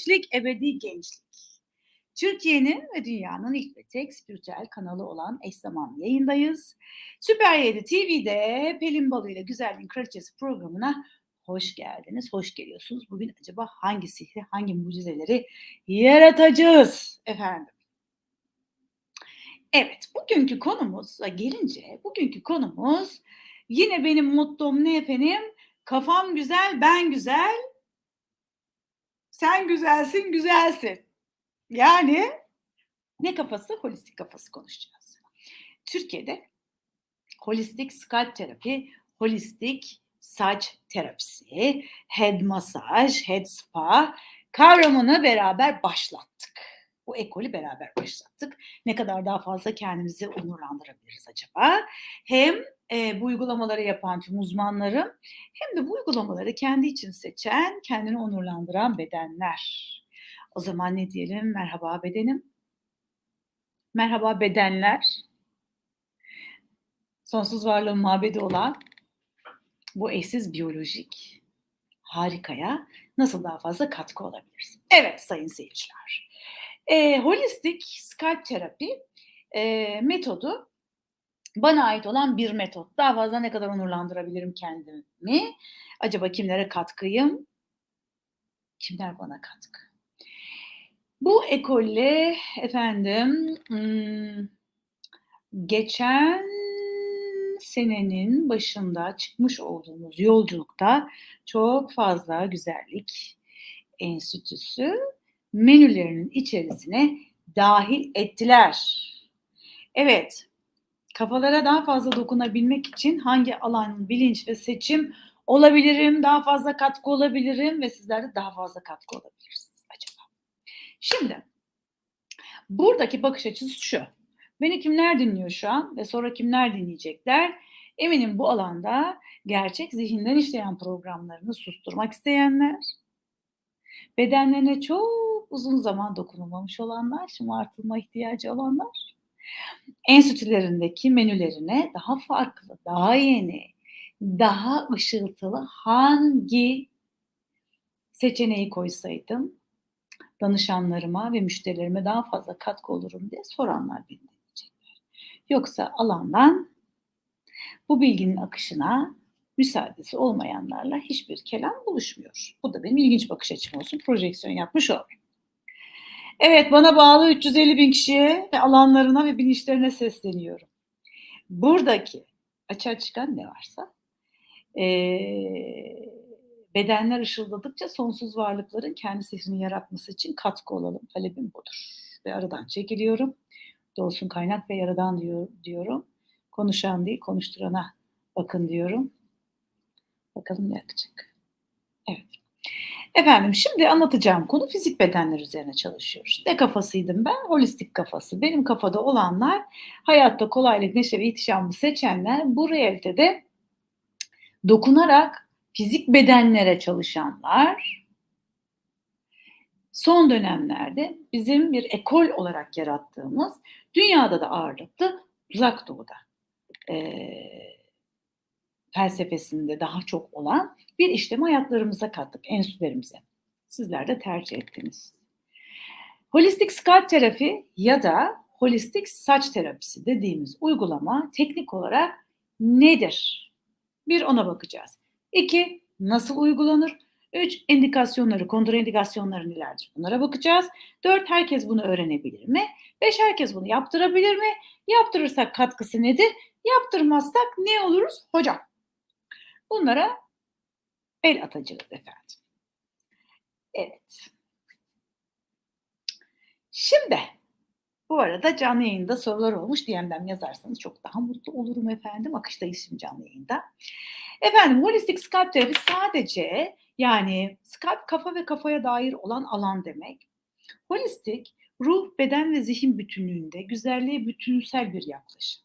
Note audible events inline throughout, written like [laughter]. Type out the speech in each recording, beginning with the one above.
Gençlik, ebedi gençlik. Türkiye'nin ve dünyanın ilk ve tek spiritüel kanalı olan eş zamanlı yayındayız. Süper 7 TV'de Pelin Balı ile Güzelliğin Kraliçesi programına hoş geldiniz, hoş geliyorsunuz. Bugün acaba hangi sihri, hangi mucizeleri yaratacağız efendim? Evet, bugünkü konumuza gelince, bugünkü konumuz yine benim mottom ne efendim? Kafam güzel, ben güzel. Sen güzelsin, güzelsin. Yani ne kafası? Holistik kafası konuşacağız. Türkiye'de holistik scalp terapi, holistik saç terapisi, head masaj, head spa kavramını beraber başlattık. Bu ekolü beraber başlattık. Ne kadar daha fazla kendimizi onurlandırabiliriz acaba? Hem e, bu uygulamaları yapan tüm uzmanların hem de bu uygulamaları kendi için seçen, kendini onurlandıran bedenler. O zaman ne diyelim? Merhaba bedenim. Merhaba bedenler. Sonsuz varlığın mabedi olan bu eşsiz biyolojik harikaya nasıl daha fazla katkı olabiliriz? Evet sayın seyirciler. E, holistik scalp terapi e, metodu bana ait olan bir metot. Daha fazla ne kadar onurlandırabilirim kendimi? Acaba kimlere katkıyım? Kimler bana katkı? Bu ekolle efendim geçen senenin başında çıkmış olduğumuz yolculukta çok fazla güzellik enstitüsü menülerinin içerisine dahil ettiler. Evet, kafalara daha fazla dokunabilmek için hangi alan bilinç ve seçim olabilirim, daha fazla katkı olabilirim ve sizler de daha fazla katkı olabilirsiniz acaba. Şimdi buradaki bakış açısı şu. Beni kimler dinliyor şu an ve sonra kimler dinleyecekler? Eminim bu alanda gerçek zihinden işleyen programlarını susturmak isteyenler, bedenlerine çok uzun zaman dokunulmamış olanlar, şımartılma ihtiyacı olanlar, enstitülerindeki menülerine daha farklı, daha yeni, daha ışıltılı hangi seçeneği koysaydım danışanlarıma ve müşterilerime daha fazla katkı olurum diye soranlar beni dinleyecekler. Yoksa alandan bu bilginin akışına müsaadesi olmayanlarla hiçbir kelam buluşmuyor. Bu da benim ilginç bakış açım olsun. Projeksiyon yapmış olayım. Evet bana bağlı 350 bin kişiye alanlarına ve bilinçlerine sesleniyorum. Buradaki açığa çıkan ne varsa ee, bedenler ışıldadıkça sonsuz varlıkların kendi sihrini yaratması için katkı olalım. Talebim budur. Ve aradan çekiliyorum. Doğsun kaynak ve yaradan diyor, diyorum. Konuşan değil, konuşturana bakın diyorum. Bakalım ne yapacak. Evet. Efendim şimdi anlatacağım konu fizik bedenler üzerine çalışıyoruz. Ne kafasıydım ben? Holistik kafası. Benim kafada olanlar hayatta kolaylık, neşe ve ihtişamı seçenler bu realitede dokunarak fizik bedenlere çalışanlar son dönemlerde bizim bir ekol olarak yarattığımız dünyada da ağırlıklı uzak doğuda e, felsefesinde daha çok olan bir işlemi hayatlarımıza kattık, enstitülerimize. Sizler de tercih ettiniz. Holistik scalp terapi ya da holistik saç terapisi dediğimiz uygulama teknik olarak nedir? Bir ona bakacağız. İki nasıl uygulanır? Üç indikasyonları, kontraindikasyonları nelerdir? Bunlara bakacağız. Dört herkes bunu öğrenebilir mi? Beş herkes bunu yaptırabilir mi? Yaptırırsak katkısı nedir? Yaptırmazsak ne oluruz? Hocam. Bunlara el atacağız efendim. Evet. Şimdi bu arada canlı yayında sorular olmuş. DM'den yazarsanız çok daha mutlu olurum efendim. Akıştayız şimdi canlı yayında. Efendim holistik scalp terapi sadece yani scalp kafa ve kafaya dair olan alan demek. Holistik ruh, beden ve zihin bütünlüğünde güzelliğe bütünsel bir yaklaşım.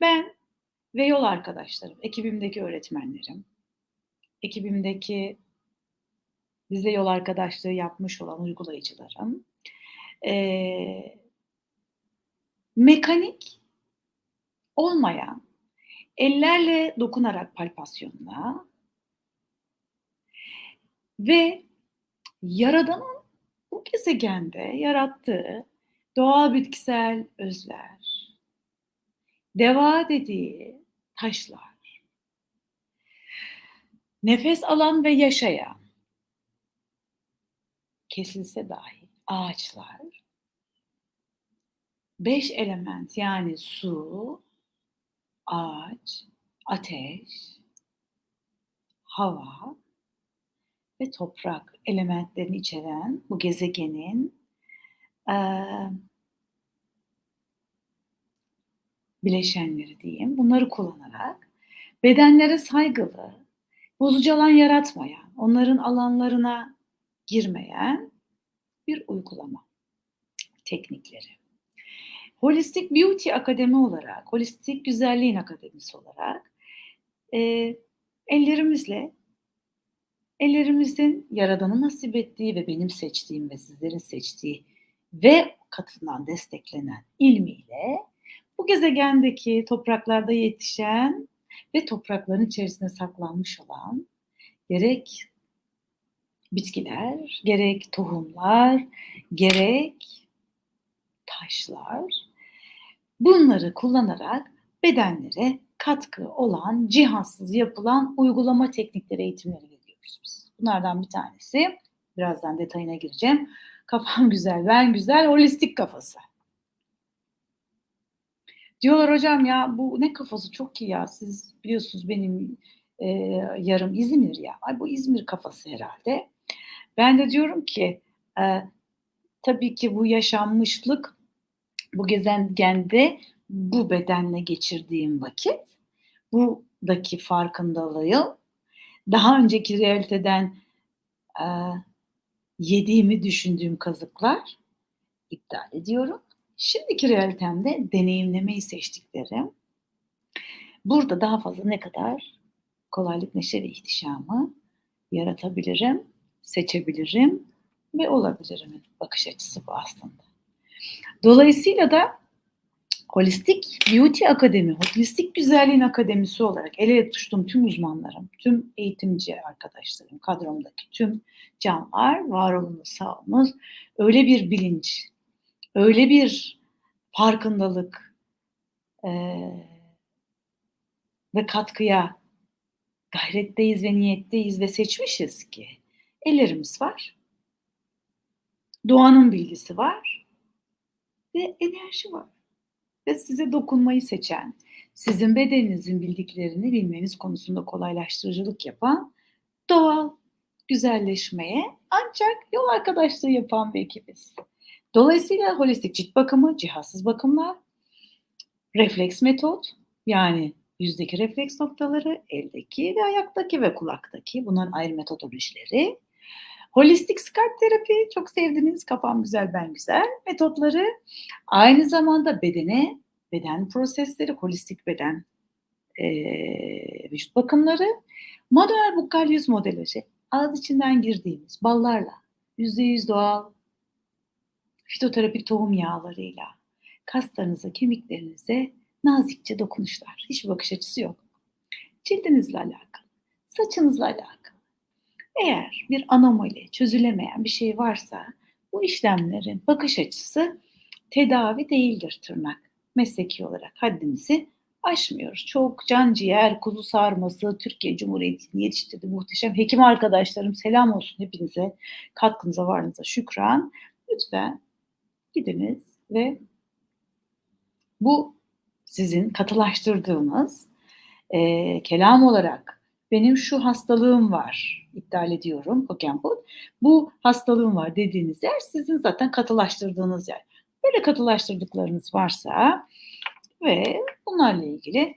Ben ve yol arkadaşlarım, ekibimdeki öğretmenlerim, ekibimdeki bize yol arkadaşlığı yapmış olan uygulayıcılarım, e, mekanik olmayan, ellerle dokunarak palpasyonla, Ve Yaradan'ın bu gezegende yarattığı doğal bitkisel özler, deva dediği taşlar, nefes alan ve yaşayan, kesilse dahi ağaçlar, beş element yani su, ağaç, ateş, hava ve toprak elementlerini içeren bu gezegenin eee, bileşenleri diyeyim. Bunları kullanarak bedenlere saygılı, bozucu alan yaratmayan, onların alanlarına girmeyen bir uygulama teknikleri. Holistik Beauty Akademi olarak, Holistik Güzelliğin Akademisi olarak e, ellerimizle, ellerimizin Yaradan'ın nasip ettiği ve benim seçtiğim ve sizlerin seçtiği ve katından desteklenen ilmiyle bu gezegendeki topraklarda yetişen ve toprakların içerisinde saklanmış olan gerek bitkiler, gerek tohumlar, gerek taşlar bunları kullanarak bedenlere katkı olan cihazsız yapılan uygulama teknikleri eğitimleri veriyoruz biz. Bunlardan bir tanesi birazdan detayına gireceğim. Kafam [laughs] güzel, ben güzel, holistik kafası. Diyorlar hocam ya bu ne kafası çok iyi ya siz biliyorsunuz benim e, yarım İzmir ya. Ay bu İzmir kafası herhalde. Ben de diyorum ki e, tabii ki bu yaşanmışlık bu gezegende bu bedenle geçirdiğim vakit buradaki farkındalığım daha önceki realiteden e, yediğimi düşündüğüm kazıklar iptal ediyorum. Şimdiki realitemde deneyimlemeyi seçtiklerim burada daha fazla ne kadar kolaylık, neşe ve ihtişamı yaratabilirim, seçebilirim ve olabilirim bakış açısı bu aslında. Dolayısıyla da Holistik Beauty Akademi, Holistik Güzelliğin Akademisi olarak el ele tutuştuğum tüm uzmanlarım, tüm eğitimci arkadaşlarım, kadromdaki tüm canlar, var olunuz, sağ olunuz, öyle bir bilinç, öyle bir farkındalık e, ve katkıya gayretteyiz ve niyetteyiz ve seçmişiz ki ellerimiz var, doğanın bilgisi var ve enerji var ve size dokunmayı seçen, sizin bedeninizin bildiklerini bilmeniz konusunda kolaylaştırıcılık yapan doğal güzelleşmeye ancak yol arkadaşlığı yapan bir ekibiz. Dolayısıyla holistik cilt bakımı, cihazsız bakımlar, refleks metot yani yüzdeki refleks noktaları, eldeki ve ayaktaki ve kulaktaki bunların ayrı metodolojileri, Holistik skalp terapi çok sevdiğiniz kafam güzel ben güzel metotları. Aynı zamanda bedene beden prosesleri holistik beden e, vücut bakımları. Manuel bukkal yüz modelajı ağız içinden girdiğimiz ballarla %100 doğal fitoterapik tohum yağlarıyla kaslarınıza, kemiklerinize nazikçe dokunuşlar. Hiçbir bakış açısı yok. Cildinizle alakalı, saçınızla alakalı eğer bir anomali, çözülemeyen bir şey varsa bu işlemlerin bakış açısı tedavi değildir tırnak. Mesleki olarak haddimizi aşmıyoruz. Çok can ciğer, kuzu sarması, Türkiye Cumhuriyeti'ni yetiştirdi muhteşem hekim arkadaşlarım selam olsun hepinize. Katkınıza, varlığınıza şükran. Lütfen gidiniz ve bu sizin katılaştırdığınız e, kelam olarak benim şu hastalığım var iptal ediyorum Pokemon. Bu hastalığım var dediğiniz yer sizin zaten katılaştırdığınız yer. Böyle katılaştırdıklarınız varsa ve bunlarla ilgili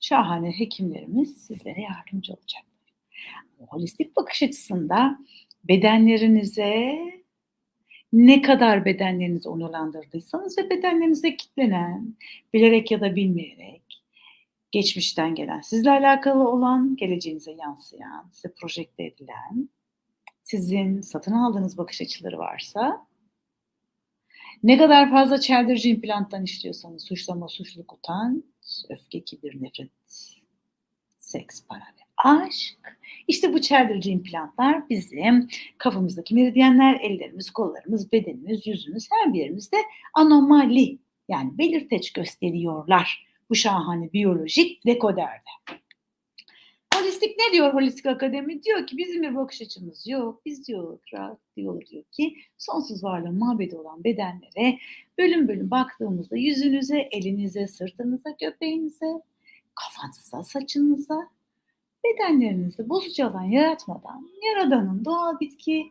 şahane hekimlerimiz sizlere yardımcı olacak. Holistik bakış açısında bedenlerinize ne kadar bedenlerinizi onurlandırdıysanız ve bedenlerinize kitlenen, bilerek ya da bilmeyerek geçmişten gelen, sizle alakalı olan, geleceğinize yansıyan, size projekte edilen, sizin satın aldığınız bakış açıları varsa, ne kadar fazla çeldirici implanttan işliyorsanız, suçlama, suçluluk, utanç, öfke, kibir, nefret, seks, para aşk. İşte bu çeldirici implantlar bizim kafamızdaki meridyenler, ellerimiz, kollarımız, bedenimiz, yüzümüz her bir yerimizde anomali yani belirteç gösteriyorlar bu şahane biyolojik dekoderde. Holistik ne diyor Holistik Akademi? Diyor ki bizim bir bakış açımız yok. Biz diyor, diyor, diyor ki sonsuz varlığın mabedi olan bedenlere bölüm bölüm baktığımızda yüzünüze, elinize, sırtınıza, göbeğinize, kafanıza, saçınıza, bedenlerinizde bozucu alan yaratmadan Yaradan'ın doğal bitki,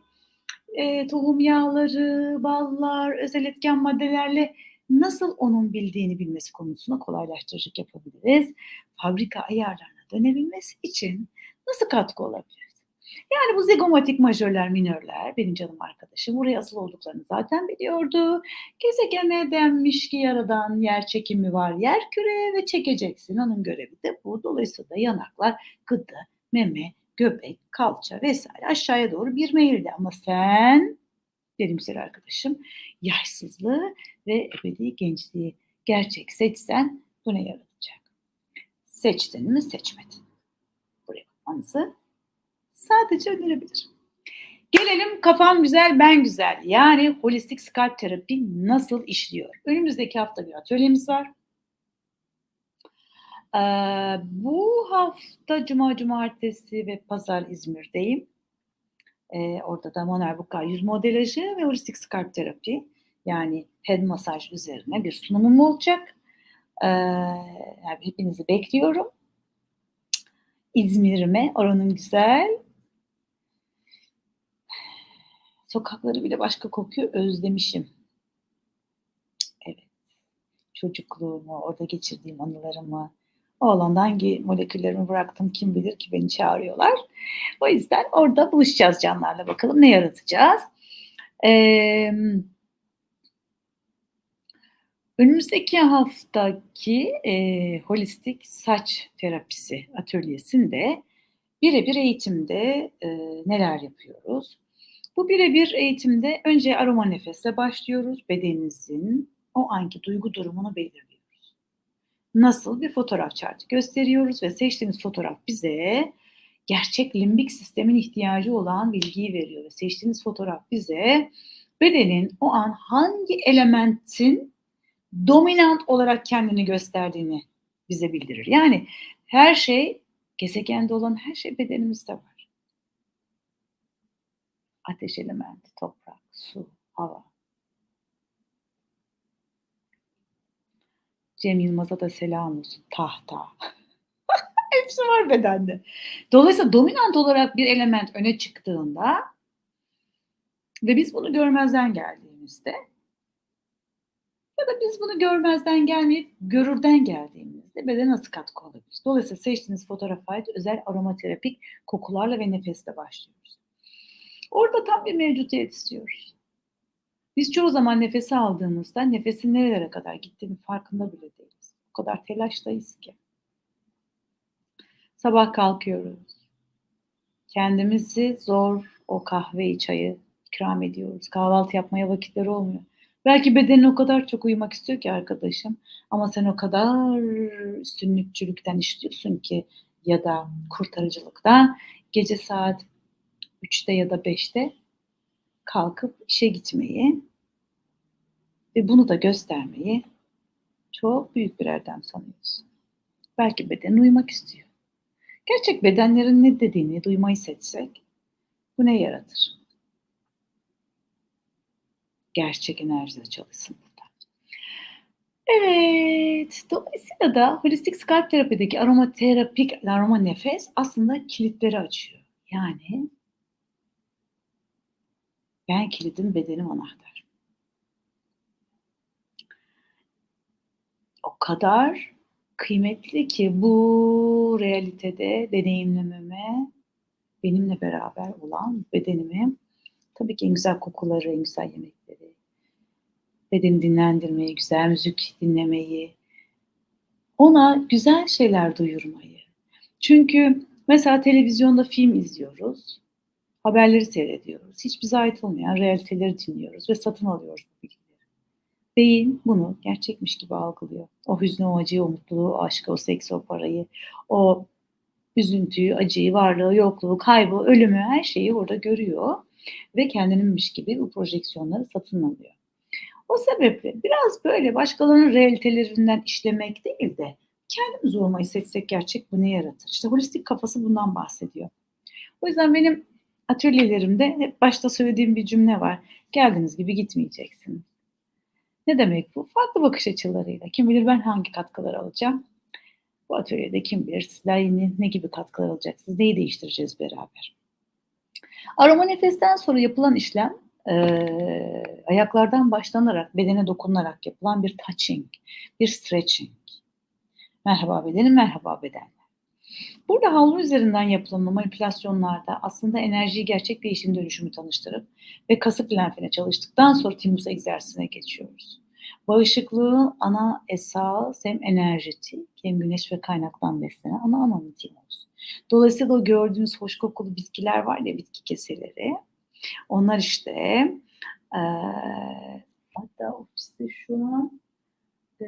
e, tohum yağları, ballar, özel etken maddelerle nasıl onun bildiğini bilmesi konusunda kolaylaştırıcılık yapabiliriz. Fabrika ayarlarına dönebilmesi için nasıl katkı olabiliriz? Yani bu zigomatik majörler, minörler benim canım arkadaşım buraya asıl olduklarını zaten biliyordu. Gezegene denmiş ki yaradan yer çekimi var yer küre ve çekeceksin. Onun görevi de bu. Dolayısıyla yanaklar, gıdı, meme, göbek, kalça vesaire aşağıya doğru bir meyilde. Ama sen benim güzel arkadaşım yaşsızlığı ve ebedi gençliği gerçek seçsen bu ne yaratacak? Seçtin mi seçmedin. Buraya kafanızı sadece önerebilir. Gelelim kafam güzel ben güzel yani holistik skalp terapi nasıl işliyor? Önümüzdeki hafta bir atölyemiz var. Ee, bu hafta cuma, cumartesi ve pazar İzmir'deyim. Ee, orada da Moner Bukar yüz modelajı ve holistik skalp terapi yani head masaj üzerine bir sunumum olacak. Ee, yani hepinizi bekliyorum. İzmir'ime oranın güzel sokakları bile başka kokuyor özlemişim. Evet. Çocukluğumu, orada geçirdiğim anılarımı, o alanda hangi moleküllerimi bıraktım kim bilir ki beni çağırıyorlar. O yüzden orada buluşacağız canlarla bakalım ne yaratacağız. Ee, önümüzdeki haftaki e, holistik saç terapisi atölyesinde birebir eğitimde e, neler yapıyoruz? Bu birebir eğitimde önce aroma nefesle başlıyoruz. Bedeninizin o anki duygu durumunu belirliyoruz nasıl bir fotoğraf chartı gösteriyoruz ve seçtiğimiz fotoğraf bize gerçek limbik sistemin ihtiyacı olan bilgiyi veriyor ve seçtiğimiz fotoğraf bize bedenin o an hangi elementin dominant olarak kendini gösterdiğini bize bildirir. Yani her şey gezegende olan her şey bedenimizde var. Ateş elementi, toprak, su, hava, Cem Yılmaz'a da selam olsun. Tahta. [laughs] Hepsi var bedende. Dolayısıyla dominant olarak bir element öne çıktığında ve biz bunu görmezden geldiğimizde ya da biz bunu görmezden gelmeyip görürden geldiğimizde beden nasıl katkı olabilir? Dolayısıyla seçtiğiniz fotoğrafa ait özel aromaterapik kokularla ve nefesle başlıyoruz. Orada tam bir mevcutiyet istiyoruz. Biz çoğu zaman nefesi aldığımızda nefesin nerelere kadar gittiğini farkında bile değiliz. O kadar telaştayız ki. Sabah kalkıyoruz. Kendimizi zor o kahveyi, çayı ikram ediyoruz. Kahvaltı yapmaya vakitleri olmuyor. Belki bedenin o kadar çok uyumak istiyor ki arkadaşım. Ama sen o kadar üstünlükçülükten istiyorsun ki ya da kurtarıcılıkta gece saat 3'te ya da 5'te kalkıp işe gitmeyi ve bunu da göstermeyi çok büyük bir erdem sanıyorsun. Belki beden uyumak istiyor. Gerçek bedenlerin ne dediğini duymayı seçsek bu ne yaratır? Gerçek enerjide çalışsın burada. Evet, dolayısıyla da holistik skalp terapideki aromaterapik, aroma nefes aslında kilitleri açıyor. Yani ben kilidim, bedenim anahtar. O kadar kıymetli ki bu realitede deneyimlememe benimle beraber olan bedenimi tabii ki en güzel kokuları, en güzel yemekleri, bedeni dinlendirmeyi, güzel müzik dinlemeyi, ona güzel şeyler duyurmayı. Çünkü mesela televizyonda film izliyoruz haberleri seyrediyoruz. Hiç bize ait olmayan realiteleri dinliyoruz ve satın alıyoruz bu bilgileri. Beyin bunu gerçekmiş gibi algılıyor. O hüznü, o acıyı, o mutluluğu, o aşkı, o seksi, o parayı, o Üzüntüyü, acıyı, varlığı, yokluğu, kaybı, ölümü her şeyi orada görüyor ve kendininmiş gibi bu projeksiyonları satın alıyor. O sebeple biraz böyle başkalarının realitelerinden işlemek değil de kendimiz olmayı seçsek gerçek bu ne yaratır? İşte holistik kafası bundan bahsediyor. O yüzden benim atölyelerimde hep başta söylediğim bir cümle var. Geldiğiniz gibi gitmeyeceksiniz. Ne demek bu? Farklı bakış açılarıyla. Kim bilir ben hangi katkılar alacağım? Bu atölyede kim bilir sizler yine ne gibi katkılar alacaksınız? Neyi değiştireceğiz beraber? Aroma nefesten sonra yapılan işlem e, ayaklardan başlanarak, bedene dokunarak yapılan bir touching, bir stretching. Merhaba bedenim, merhaba bedenler. Burada havlu üzerinden yapılan manipülasyonlarda aslında enerjiyi gerçek değişim dönüşümü tanıştırıp ve kasık lenfine çalıştıktan sonra timus egzersizine geçiyoruz. Bağışıklığın ana esas hem enerjetik hem güneş ve kaynaktan beslenen ana ananın timus. Dolayısıyla o gördüğünüz hoş kokulu bitkiler var ya bitki keseleri. Onlar işte e, hatta ofiste şu an e,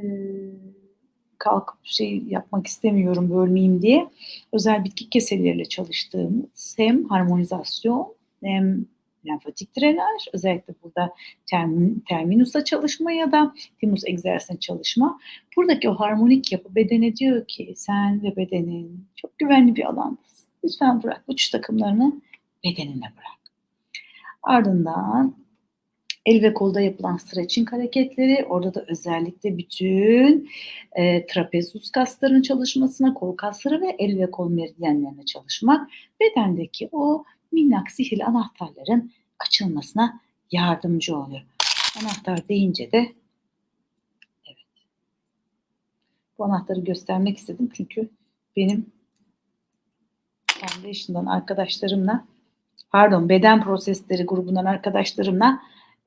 kalkıp şey yapmak istemiyorum bölmeyeyim diye özel bitki keseleriyle çalıştığımız hem harmonizasyon hem lenfatik drenaj özellikle burada termin, terminusa çalışma ya da timus egzersizine çalışma. Buradaki o harmonik yapı bedene diyor ki sen ve bedenin çok güvenli bir alandasın. Lütfen bırak uçuş takımlarını bedenine bırak. Ardından el ve kolda yapılan stretching hareketleri, orada da özellikle bütün e, trapezus kaslarının çalışmasına, kol kasları ve el ve kol meridyenlerine çalışmak, bedendeki o minnak sihirli anahtarların açılmasına yardımcı oluyor. Anahtar deyince de evet. Bu anahtarı göstermek istedim çünkü benim Foundation'dan arkadaşlarımla pardon beden prosesleri grubundan arkadaşlarımla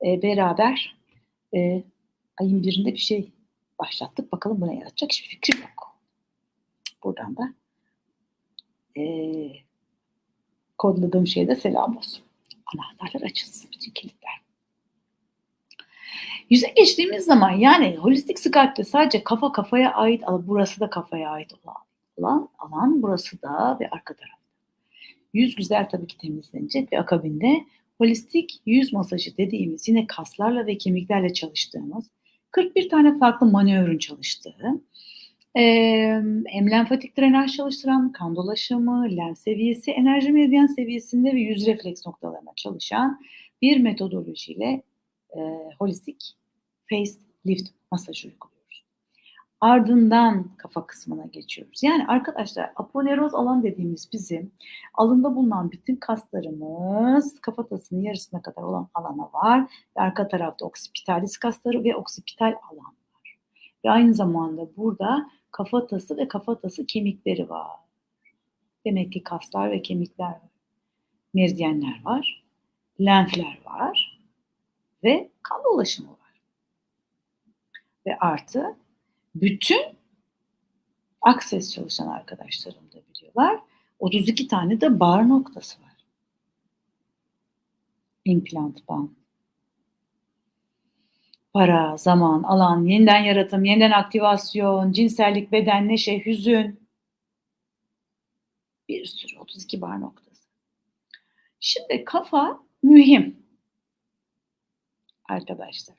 e, beraber e, ayın birinde bir şey başlattık. Bakalım buna yaratacak hiçbir fikrim yok. Buradan da e, kodladığım şeyde selam olsun. Anahtarlar açılsın bütün kilitler. Yüze geçtiğimiz zaman yani holistik sculpt'te sadece kafa kafaya ait burası da kafaya ait olan alan, alan burası da ve arka taraf. Yüz güzel tabii ki temizlenecek ve akabinde holistik yüz masajı dediğimiz yine kaslarla ve kemiklerle çalıştığımız 41 tane farklı manevrün çalıştığı e, hem drenaj çalıştıran kan dolaşımı, lenf seviyesi, enerji meridyen seviyesinde ve yüz refleks noktalarına çalışan bir metodolojiyle e, holistik face lift masajı uyguluyoruz. Ardından kafa kısmına geçiyoruz. Yani arkadaşlar aponeroz alan dediğimiz bizim alında bulunan bütün kaslarımız kafatasının yarısına kadar olan alana var. Ve arka tarafta oksipitalis kasları ve oksipital alan var. Ve aynı zamanda burada kafatası ve kafatası kemikleri var. Demek ki kaslar ve kemikler var. Meridyenler var. Lenfler var. Ve kan dolaşımı var. Ve artı bütün akses çalışan arkadaşlarım da biliyorlar. 32 tane de bar noktası var. İmplant bağ. Para, zaman, alan, yeniden yaratım, yeniden aktivasyon, cinsellik, beden, neşe, hüzün. Bir sürü 32 bar noktası. Şimdi kafa mühim. Arkadaşlar.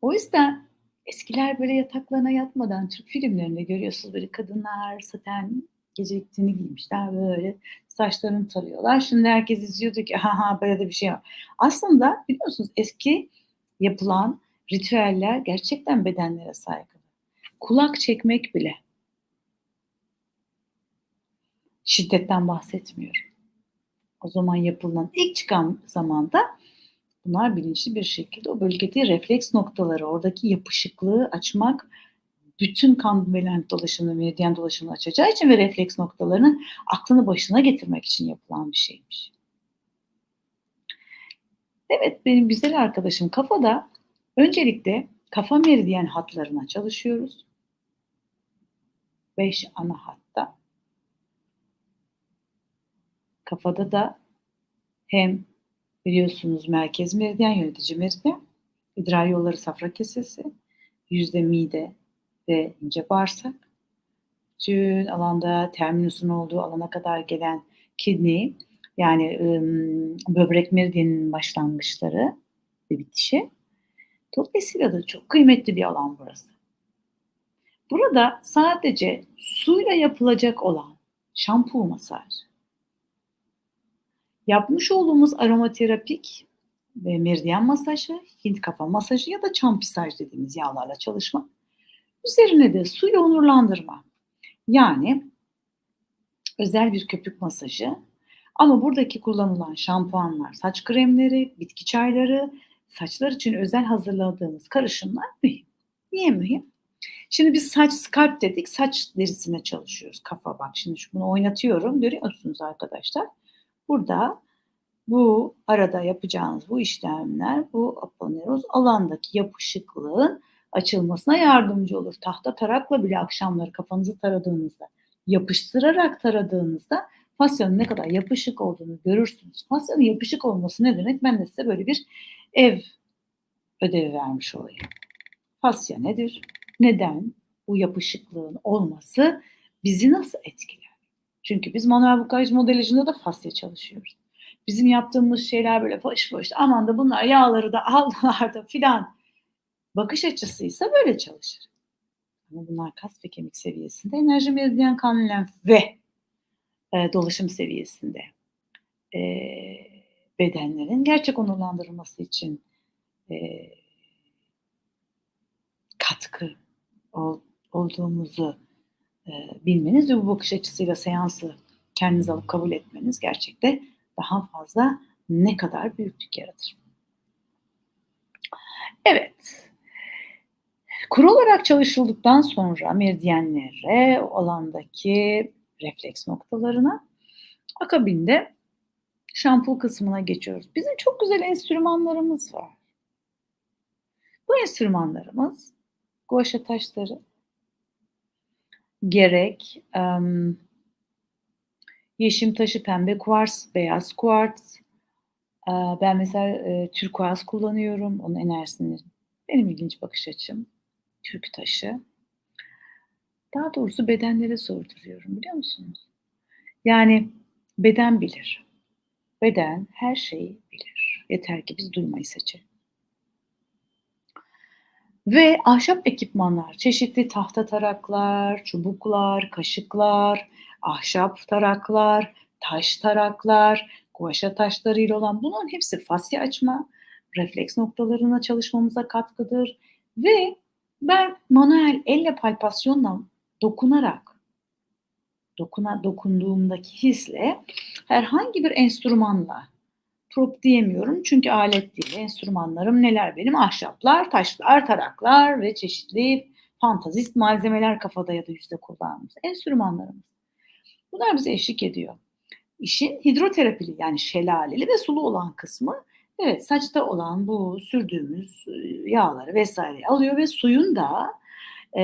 O yüzden Eskiler böyle yataklarına yatmadan Türk filmlerinde görüyorsunuz böyle kadınlar saten geceliktiğini giymişler böyle saçlarını tarıyorlar. Şimdi herkes izliyordu ki ha ha böyle de bir şey var. Aslında biliyorsunuz eski yapılan ritüeller gerçekten bedenlere saygılı. Kulak çekmek bile. Şiddetten bahsetmiyorum. O zaman yapılan ilk çıkan zamanda Bunlar bilinçli bir şekilde o bölgede refleks noktaları, oradaki yapışıklığı açmak bütün kan ve lenf dolaşımını, meridyen dolaşımını açacağı için ve refleks noktalarını aklını başına getirmek için yapılan bir şeymiş. Evet benim güzel arkadaşım kafada öncelikle kafa meridyen hatlarına çalışıyoruz. Beş ana hatta. Kafada da hem Biliyorsunuz merkez meridyen, yönetici meridyen, idrar yolları safra kesesi, yüzde mide ve ince bağırsak, bütün alanda terminusun olduğu alana kadar gelen kidney yani ım, böbrek meridyeninin başlangıçları ve bitişi. Dolayısıyla da çok kıymetli bir alan burası. Burada sadece suyla yapılacak olan şampu masaj, yapmış olduğumuz aromaterapik ve meridyen masajı, Hint kafa masajı ya da çampisaj dediğimiz yağlarla çalışma. Üzerine de suyla onurlandırma. Yani özel bir köpük masajı ama buradaki kullanılan şampuanlar, saç kremleri, bitki çayları, saçlar için özel hazırladığımız karışımlar mühim. Niye mühim? Şimdi biz saç skalp dedik, saç derisine çalışıyoruz. Kafa bak şimdi bunu oynatıyorum. Görüyor musunuz arkadaşlar? Burada bu arada yapacağınız bu işlemler, bu aponeroz alandaki yapışıklığın açılmasına yardımcı olur. Tahta tarakla bile akşamları kafanızı taradığınızda, yapıştırarak taradığınızda fasyanın ne kadar yapışık olduğunu görürsünüz. Fasyanın yapışık olması ne demek? Ben de size böyle bir ev ödevi vermiş olayım. Fasya nedir? Neden bu yapışıklığın olması bizi nasıl etkiler? Çünkü biz manuel vokaliz modelajında da fasya çalışıyoruz. Bizim yaptığımız şeyler böyle boş boş aman da bunlar yağları da aldılar da filan bakış açısıysa böyle çalışır. Ama bunlar kas ve kemik seviyesinde, enerji meridyen kan lenf ve e, dolaşım seviyesinde e, bedenlerin gerçek onurlandırılması için e, katkı ol, olduğumuzu bilmeniz ve bu bakış açısıyla seansı kendiniz alıp kabul etmeniz gerçekte daha fazla ne kadar büyüklük yaratır. Evet. Kuru olarak çalışıldıktan sonra meridyenlere, o alandaki refleks noktalarına akabinde şampu kısmına geçiyoruz. Bizim çok güzel enstrümanlarımız var. Bu enstrümanlarımız guaşa taşları gerek um, yeşim taşı, pembe kuars, beyaz kuars. Ben mesela e, türkuaz kullanıyorum. Onun enerjisini benim ilginç bakış açım. Türk taşı. Daha doğrusu bedenlere sorduruyorum biliyor musunuz? Yani beden bilir. Beden her şeyi bilir. Yeter ki biz duymayı seçelim. Ve ahşap ekipmanlar, çeşitli tahta taraklar, çubuklar, kaşıklar, ahşap taraklar, taş taraklar, kuaşa taşlarıyla olan bunların hepsi fasya açma, refleks noktalarına çalışmamıza katkıdır. Ve ben manuel elle palpasyonla dokunarak dokuna dokunduğumdaki hisle herhangi bir enstrümanla prop diyemiyorum çünkü alet değil. Enstrümanlarım neler benim? Ahşaplar, taşlar, taraklar ve çeşitli fantazist malzemeler kafada ya da yüzde kullandığımız enstrümanlarımız. Bunlar bize eşlik ediyor. İşin hidroterapili yani şelaleli ve sulu olan kısmı evet saçta olan bu sürdüğümüz yağları vesaire alıyor ve suyun da e,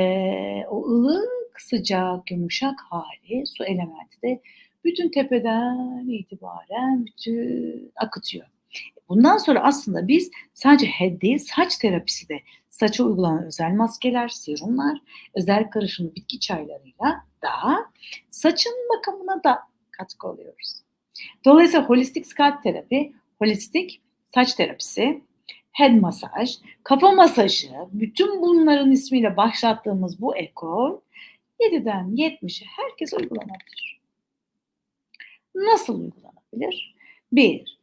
o ılık sıcak yumuşak hali su elementi de bütün tepeden itibaren bütün akıtıyor. Bundan sonra aslında biz sadece head değil saç terapisi de saça uygulanan özel maskeler, serumlar, özel karışımlı bitki çaylarıyla daha saçın bakımına da katkı oluyoruz. Dolayısıyla holistik scalp terapi, holistik saç terapisi, head masaj, kafa masajı, bütün bunların ismiyle başlattığımız bu ekol 7'den 70'e herkes uygulanabilir. Nasıl uygulanabilir? Bir,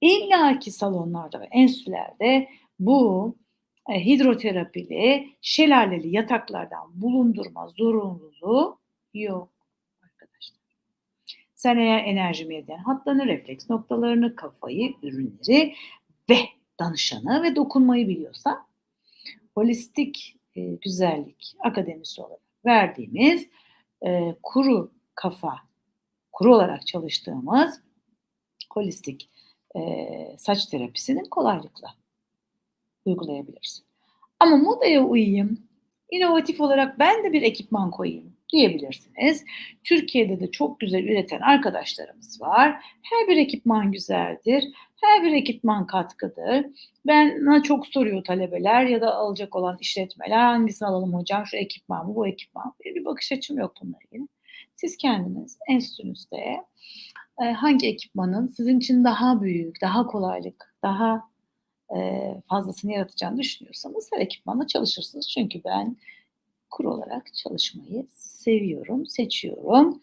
illaki salonlarda ve enstitülerde bu e, hidroterapili, şelaleli yataklardan bulundurma zorunluluğu yok arkadaşlar. Sen eğer enerji meridyen hatlarını, refleks noktalarını, kafayı, ürünleri ve danışanı ve dokunmayı biliyorsan holistik e, güzellik akademisi olarak verdiğimiz e, kuru kafa, kuru olarak çalıştığımız holistik e, saç terapisinin kolaylıkla uygulayabilirsin. Ama modaya uyayım, inovatif olarak ben de bir ekipman koyayım diyebilirsiniz. Türkiye'de de çok güzel üreten arkadaşlarımız var. Her bir ekipman güzeldir. Her bir ekipman katkıdır. Bana çok soruyor talebeler ya da alacak olan işletmeler hangisini alalım hocam şu ekipman mı bu ekipman mı? Bir bakış açım yok bununla ilgili. Siz kendiniz enstitünüzde e, hangi ekipmanın sizin için daha büyük, daha kolaylık, daha e, fazlasını yaratacağını düşünüyorsanız her ekipmanla çalışırsınız. Çünkü ben kur olarak çalışmayı seviyorum, seçiyorum.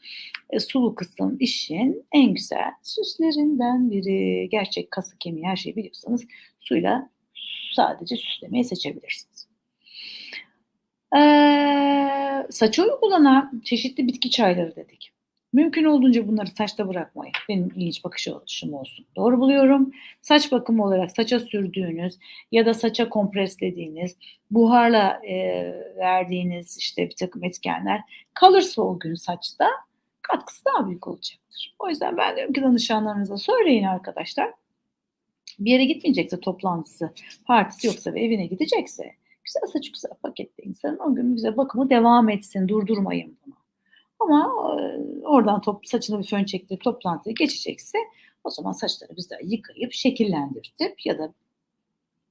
E, sulu kısım işin en güzel süslerinden biri. Gerçek kası kemiği her şeyi biliyorsanız suyla sadece süslemeyi seçebilirsiniz. Ee, saça uygulanan çeşitli bitki çayları dedik. Mümkün olduğunca bunları saçta bırakmayın. Benim ilginç bakış alışım olsun. Doğru buluyorum. Saç bakımı olarak saça sürdüğünüz ya da saça kompreslediğiniz, buharla e, verdiğiniz işte bir takım etkenler kalırsa o gün saçta katkısı daha büyük olacaktır. O yüzden ben diyorum ki danışanlarınıza söyleyin arkadaşlar. Bir yere gitmeyecekse toplantısı, partisi yoksa ve evine gidecekse güzel saç güzel paketleyin. Sen o gün güzel bakımı devam etsin. Durdurmayın bunu. Ama oradan top, saçını bir fön çektirip toplantıya geçecekse o zaman saçları güzel yıkayıp şekillendirtip ya da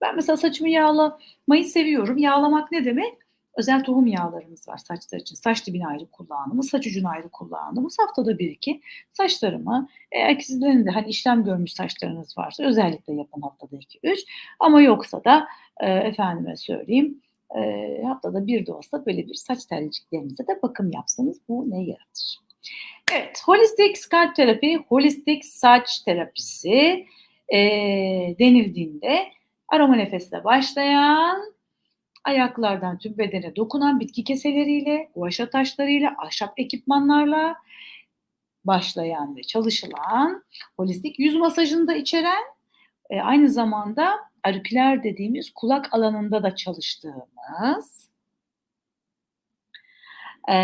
ben mesela saçımı yağlamayı seviyorum. Yağlamak ne demek? Özel tohum yağlarımız var saçlar için. Saç dibini ayrı kullandığımız, saç ucunu ayrı kullandığımız haftada bir iki saçlarımı eğer sizlerin de hani işlem görmüş saçlarınız varsa özellikle yapın haftada iki üç ama yoksa da e, efendime söyleyeyim e, haftada bir de olsa böyle bir saç tercihlerinize de bakım yapsanız bu ne yaratır? Evet, holistik scalp terapi, holistik saç terapisi e, denildiğinde aroma nefesle başlayan, ayaklardan tüm bedene dokunan bitki keseleriyle, guaşa taşlarıyla, ahşap ekipmanlarla başlayan ve çalışılan, holistik yüz masajını da içeren, e, aynı zamanda auriküler dediğimiz kulak alanında da çalıştığımız e,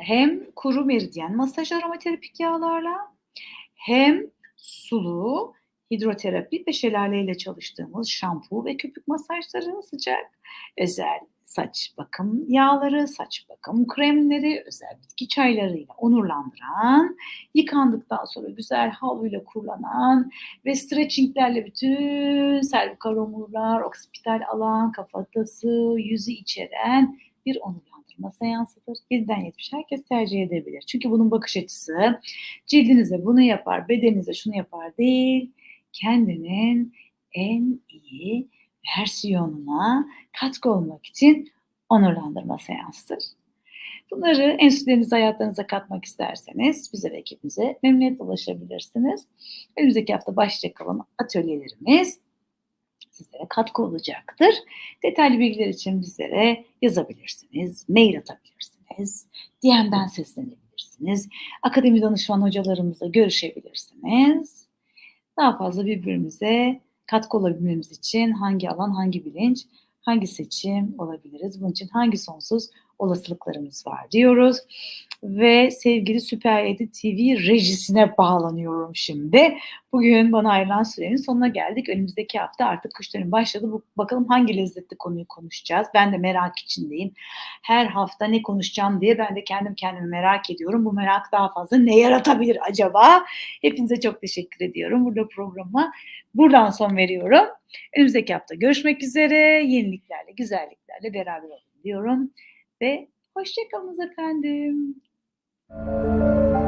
hem kuru meridyen masaj aromaterapik yağlarla hem sulu hidroterapi ve şelaleyle çalıştığımız şampu ve köpük masajları sıcak özel saç bakım yağları, saç bakım kremleri, özel bitki çaylarıyla onurlandıran, yıkandıktan sonra güzel havluyla kurulanan ve stretchinglerle bütün servikal omurlar, oksipital alan, kafatası, yüzü içeren bir onurlandırma seansıdır. 7'den 70 herkes tercih edebilir. Çünkü bunun bakış açısı cildinize bunu yapar, bedeninize şunu yapar değil, kendinin en iyi versiyonuna katkı olmak için onurlandırma seansıdır. Bunları enstitülerinize, hayatlarınıza katmak isterseniz bize ve ekibimize memnuniyetle ulaşabilirsiniz. Önümüzdeki hafta başlayacak olan atölyelerimiz sizlere katkı olacaktır. Detaylı bilgiler için bizlere yazabilirsiniz, mail atabilirsiniz, DM'den seslenebilirsiniz, akademi danışman hocalarımızla görüşebilirsiniz. Daha fazla birbirimize katkı olabilmemiz için hangi alan, hangi bilinç, hangi seçim olabiliriz? Bunun için hangi sonsuz olasılıklarımız var diyoruz. Ve sevgili Süper 7 TV rejisine bağlanıyorum şimdi. Bugün bana ayrılan sürenin sonuna geldik. Önümüzdeki hafta artık kışların başladı. Bakalım hangi lezzetli konuyu konuşacağız. Ben de merak içindeyim. Her hafta ne konuşacağım diye ben de kendim kendimi merak ediyorum. Bu merak daha fazla ne yaratabilir acaba? Hepinize çok teşekkür ediyorum. Burada programa buradan son veriyorum. Önümüzdeki hafta görüşmek üzere. Yeniliklerle, güzelliklerle beraber olun diyorum ve hoşçakalınız efendim. うん。